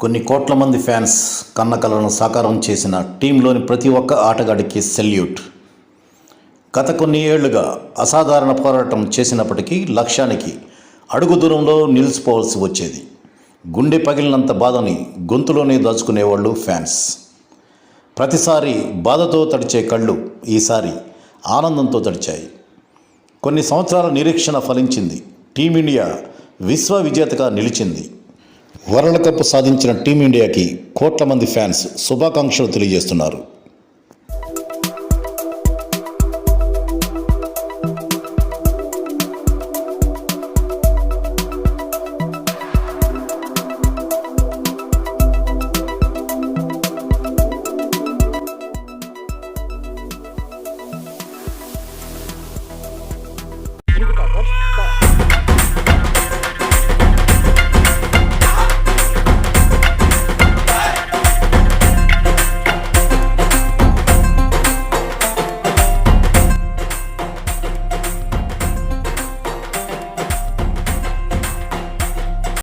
కొన్ని కోట్ల మంది ఫ్యాన్స్ కన్న కలను సాకారం చేసిన టీంలోని ప్రతి ఒక్క ఆటగాడికి సెల్యూట్. గత కొన్ని ఏళ్ళుగా అసాధారణ పోరాటం చేసినప్పటికీ లక్ష్యానికి అడుగు దూరంలో నిలిచిపోవాల్సి వచ్చేది. గుండె పగిలినంత బాధని గొంతులోనే దాచుకునేవాళ్ళు ఫ్యాన్స్. ప్రతిసారి బాధతో తడిచే కళ్ళు ఈసారి ఆనందంతో తడిచాయి. కొన్ని సంవత్సరాల నిరీక్షణ ఫలించింది. టీమిండియా విశ్వ విజేతగా నిలిచింది. వరల్డ్ కప్ సాధించిన టీమిండియాకి కోట్ల మంది ఫ్యాన్స్ శుభాకాంక్షలు తెలియజేస్తున్నారు.